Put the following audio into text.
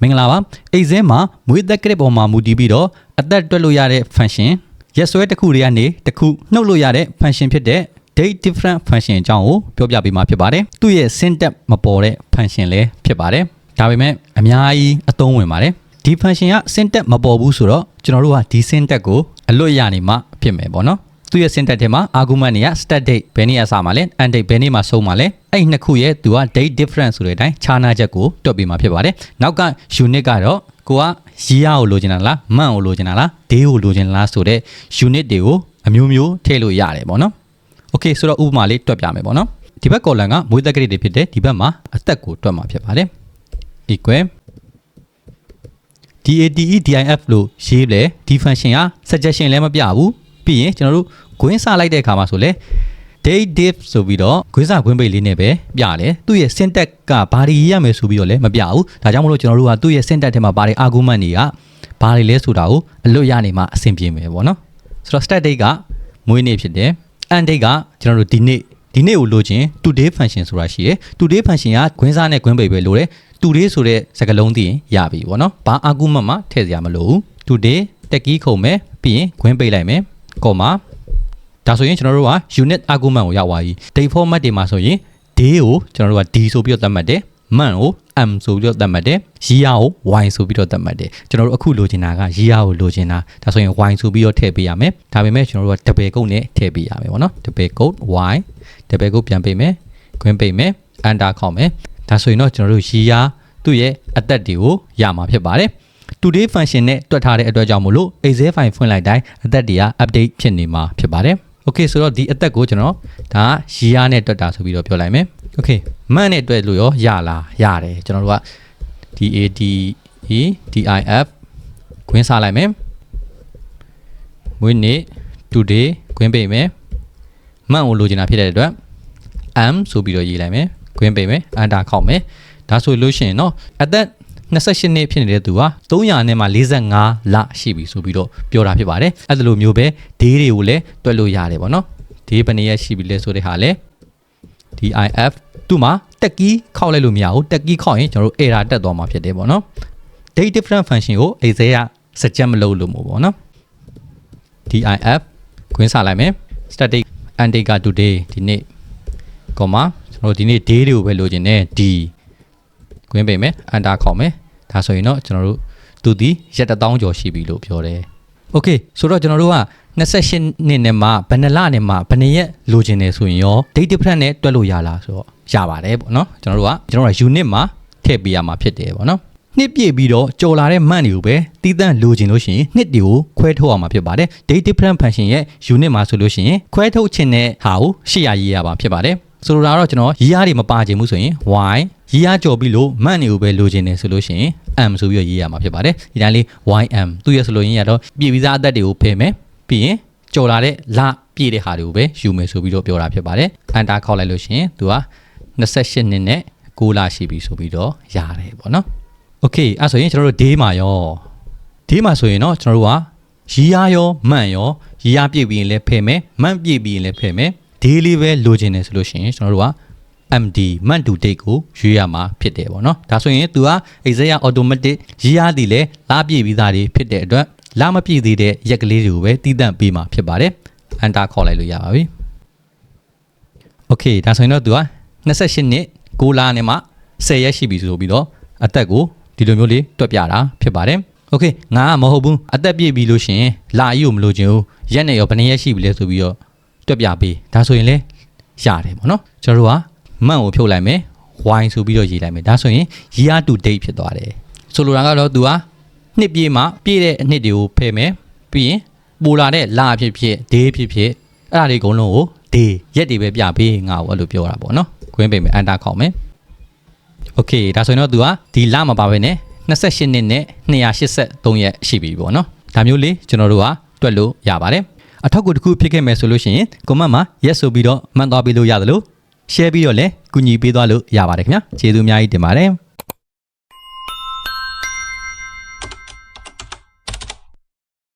မင်္ဂလာပါအိတ်စင်းမှာမွေးသက်ကရစ်ပေါ်မှာမူတည်ပြီးတော့အသက်တွက်လို့ရတဲ့ function ရက်စွဲတစ်ခုတွေကနေတစ်ခုနှုတ်လို့ရတဲ့ function ဖြစ်တဲ့ date different function အကြောင်းကိုပြောပြပေးမှာဖြစ်ပါတယ်သူ့ရဲ့ syntax မပေါ်တဲ့ function လည်းဖြစ်ပါတယ်ဒါပေမဲ့အများကြီးအသုံးဝင်ပါတယ်ဒီ function က syntax မပေါ်ဘူးဆိုတော့ကျွန်တော်တို့ကဒီ syntax ကိုအလွတ်ရနေမှဖြစ်မယ်ပေါ့နော် သူ့ရဲ့ syntax ထဲမှာ argument တွေက start date ဘယ်နေ့အစမှာလဲ end date ဘယ်နေ့မှာဆုံးမှာလဲအဲ့ဒီနှစ်ခုရဲ့သူက date different ဆိုတဲ့အတိုင်းခြားနာချက်ကိုတွက်ပေးမှာဖြစ်ပါတယ်နောက်က unit ကတော့ကိုက year ကိုလိုချင်တာလား month ကိုလိုချင်တာလား day ကိုလိုချင်တာလားဆိုတဲ့ unit တွေကိုအမျိုးမျိုးထည့်လို့ရတယ်ပေါ့နော် okay ဆိုတော့ဥပမာလေးတွက်ပြမယ်ပေါ့နော်ဒီဘက် column ကမွေးသက်ကလေးတွေဖြစ်တယ်ဒီဘက်မှာအသက်ကိုတွက်မှာဖြစ်ပါတယ် equal DATEDIF လို့ရေးလဲဒီ function က suggestion လည်းမပြဘူး ပြီးရင်ကျွန်တော်တို့ဂွင်းစလိုက်တဲ့အခါမှာဆိုလဲ date div ဆိုပြီးတော့ဂွင်းစဂွင်းပိတ်လေးနဲ့ပဲပြတယ်သူ့ရဲ့ syntax ကဘာတွေရေးရမယ်ဆိုပြီးတော့လည်းမပြဘူးဒါကြောင့်မလို့ကျွန်တော်တို့ကသူ့ရဲ့ syntax ထဲမှာဘာတွေ argument တွေကဘာတွေလဲဆိုတာကိုအလွတ်ရနေမှအဆင်ပြေမယ်ပေါ့နော်ဆိုတော့ start date ကမွေးနေ့ဖြစ်တယ် end date ကကျွန်တော်တို့ဒီနေ့ဒီနေ့ကိုလိုချင် today function ဆိုတာရှိတယ် today function ကဂွင်းစားနဲ့ဂွင်းပိတ်ပဲလိုတယ် today ဆိုတဲ့စကားလုံးသိရင်ရပြီပေါ့နော်ဘာ argument မှထည့်စရာမလိုဘူး today တက်ကီးခုံမယ်ပြီးရင်ဂွင်းပိတ်လိုက်မယ် comma ဒါဆိုရင်ကျွန်တော်တို့က unit argument ကိုရောက်သွားပြီ date format တွေမှာဆိုရင် day ကိုကျွန်တော်တို့က d ဆိုပြီးတော့သတ်မှတ်တယ် month ကို m ဆိုပြီးတော့သတ်မှတ်တယ် year ကို y ဆိုပြီးတော့သတ်မှတ်တယ်ကျွန်တော်တို့အခုလိုချင်တာက year ကိုလိုချင်တာဒါဆိုရင် y ဆိုပြီးတော့ထည့်ပေးရမယ်ဒါပေမဲ့ကျွန်တော်တို့က double code နဲ့ထည့်ပေးရမယ်ပေါ့နော် double code y double code ပြန်ပေးမယ်ခွင်းပေးမယ် enter ခေါက်မယ်ဒါဆိုရင်တော့ကျွန်တော်တို့ year သူ့ရဲ့အသက်တွေကိုရမှာဖြစ်ပါတယ် today function နဲ့တွက်ထားတဲ့အတွက်ကြောင့်မို့လို့ excel file ဖွင့်လိုက်တိုင်းအသက်တွေက update ဖြစ်နေမှာဖြစ်ပါတယ် okay ဆိုတော့ဒီအသက်ကိုကျွန်တော်ဒါက year နဲ့တွက်တာဆိုပြီးတော့ပြောလိုက်မယ် okay month နဲ့တွက်လို့ရောရလားရတယ်ကျွန်တော်တို့က DAT E DIF ခွင်းစားလိုက်မယ်မွေးနေ့ today ခွင်းပေးမယ် month ကိုလိုချင်တာဖြစ်တဲ့အတွက် M ဆိုပြီးတော့ရေးလိုက်မယ်ခွင်းပေးမယ် enter ခောက်မယ်ဒါဆိုလို့ရှိရင်เนาะအသက် 28နှစ်ဖြစ်နေတဲ့သူဟာ300နဲ့မှ45လရှိပြီဆိုပြီးတော့ပြောတာဖြစ်ပါတယ်အဲ့ဒါလိုမျိုးပဲ day တွေကိုလည်းတွက်လို့ရတယ်ပေါ့နော် day ဘယ်နှစ်ရက်ရှိပြီလဲဆိုတဲ့ဟာလဲ DIF သူ့မှာတက်ကီးခောက်လိုက်လို့မရဘူးတက်ကီးခောက်ရင်ကျွန်တော်တို့ error တက်သွားမှာဖြစ်တယ်ပေါ့နော် date different function ကို excel က suggest မလုပ်လို့မို့ပေါ့နော် DIF ခွင်းစားလိုက်မယ် static and date က today ဒီနေ့ comma ကျွန်တော်တို့ဒီနေ့ day တွေကိုပဲလိုချင်တယ် d ခွင်းပေးမယ် enter ခေါက်မယ် ဒါဆိုရင်တော့ကျွန်တော်တို့သူဒီရက်တစ်တောင်းကျော်ရှိပြီလို့ပြောတယ် okay ဆိုတော့ကျွန်တော်တို့က28နှစ်နဲ့မှဘယ်နှလနဲ့မှဘယ်နှရက်လိုချင်တယ်ဆိုရင်ရော date different နဲ့တွက်လို့ရလားဆိုတော့ရပါတယ်ပေါ့နော်ကျွန်တော်တို့ကကျွန်တော်တို့က unit မှာထည့်ပေးရမှာဖြစ်တယ်ပေါ့နော်နှစ်ပြည့်ပြီးတော့ကြော်လာတဲ့မှန်တွေကိုပဲတီးတန့်လိုချင်လို့ရှိရင်နှစ်တွေကိုခွဲထုတ်အောင်မှာဖြစ်ပါတယ် date different function ရဲ့ unit မှာဆိုလို့ရှိရင်ခွဲထုတ်ခြင်းတဲ့ဟာကိုရှေ့ရရေးရပါဖြစ်ပါတယ် ဆိုလိုတာကတော့ကျွန်တော်ရီးရားတွေမပါခြင်းဘူးဆိုရင် y ရီးရားကြော်ပြီးလို့မှန်တွေကိုပဲလိုချင်တယ်ဆိုလို့ရှိရင် m ဆိုပြီးတော့ရေးရမှာဖြစ်ပါတယ်ဒီတိုင်းလေး ym သူ့ရဲ့ဆိုလို့ရင်ရတော့ပြည်ပြီးသားအသက်တွေကိုဖယ်မယ်ပြီးရင်ကြော်လာတဲ့လပြည့်တဲ့ဟာတွေကိုပဲယူမယ်ဆိုပြီးတော့ပြောတာဖြစ်ပါတယ် enter ခောက်လိုက်လို့ရှိရင်သူက28နှစ်နဲ့6လရှိပြီဆိုပြီးတော့ရတယ်ပေါ့နော် okay အဲ့ဆိုရင်ကျွန်တော်တို့ day မှာရော day မှာဆိုရင်တော့ကျွန်တော်တို့ကရီးရားရောမှန်ရောရီးရားပြည့်ပြီးရင်လည်းဖယ်မယ်မှန်ပြည့်ပြီးရင်လည်းဖယ်မယ် daily ပဲလိုချင်တယ်ဆိုလို့ရှိရင်ကျွန်တော်တို့က MD month to date ကိုရွေးရမှာဖြစ်တယ်ပေါ့နော်ဒါဆိုရင် तू က Excel ရ automatic ရေးရသည်လေလားပြည့်ပြီးသားတွေဖြစ်တဲ့အတွက်လာမပြည့်သေးတဲ့ရက်ကလေးတွေကိုပဲတီးတန့်ပေးမှာဖြစ်ပါတယ် enter ခေါ်လိုက်လို့ရပါပြီ okay ဒါဆိုရင်တော့ तू က28နှစ်6လနဲ့မှ10ရက်ရှိပြီဆိုပြီးတော့အသက်ကိုဒီလိုမျိုးလေးတွက်ပြတာဖြစ်ပါတယ် okay ငါကမဟုတ်ဘူးအသက်ပြည့်ပြီလို့ရှရင်လာအီကိုမလို့ခြင်းဘူးရက်နဲ့ရောဘယ်နှစ်ရက်ရှိပြီလဲဆိုပြီးတော့ တွက်ပြပေးဒါဆိုရင်လေရတယ်ပေါ့နော်ကျွန်တော်တို့ကမှန်ကိုဖြုတ်လိုက်မယ် y ဆိုပြီးတော့ရေးလိုက်မယ်ဒါဆိုရင် year to date ဖြစ်သွားတယ်ဆိုလိုတာကတော့ तू ကနှစ်ပြည့်မှပြည့်တဲ့အနှစ်တွေကိုဖယ်မယ်ပြီးရင်ပိုလာတဲ့လဖြစ်ဖြစ် day ဖြစ်ဖြစ်အဲ့ဒါတွေအကုန်လုံးကို day ရက်တွေပဲပြပေးငါ့ကိုအဲ့လိုပြောတာပေါ့နော်ခွင်းပေးမယ် enter ခေါက်မယ်โอเคဒါဆိုရင်တော့ तू ကဒီလမှာပါပဲနဲ့28နှစ်နဲ့283ရက်ရှိပြီပေါ့နော်ဒါမျိုးလေးကျွန်တော်တို့ကတွက်လို့ရပါတယ် အထောက်အကူတစ်ခုဖြစ်ခဲ့မယ်ဆိုလို့ရှိရင် comment မှာ yes ဆိုပြီးတော့မှန်သွားပေးလို့ရတယ်လို့ share ပြီးတော့လည်းကူညီပေးသွားလို့ရပါတယ်ခင်ဗျာကျေးဇူးအများကြီးတင်ပါတယ်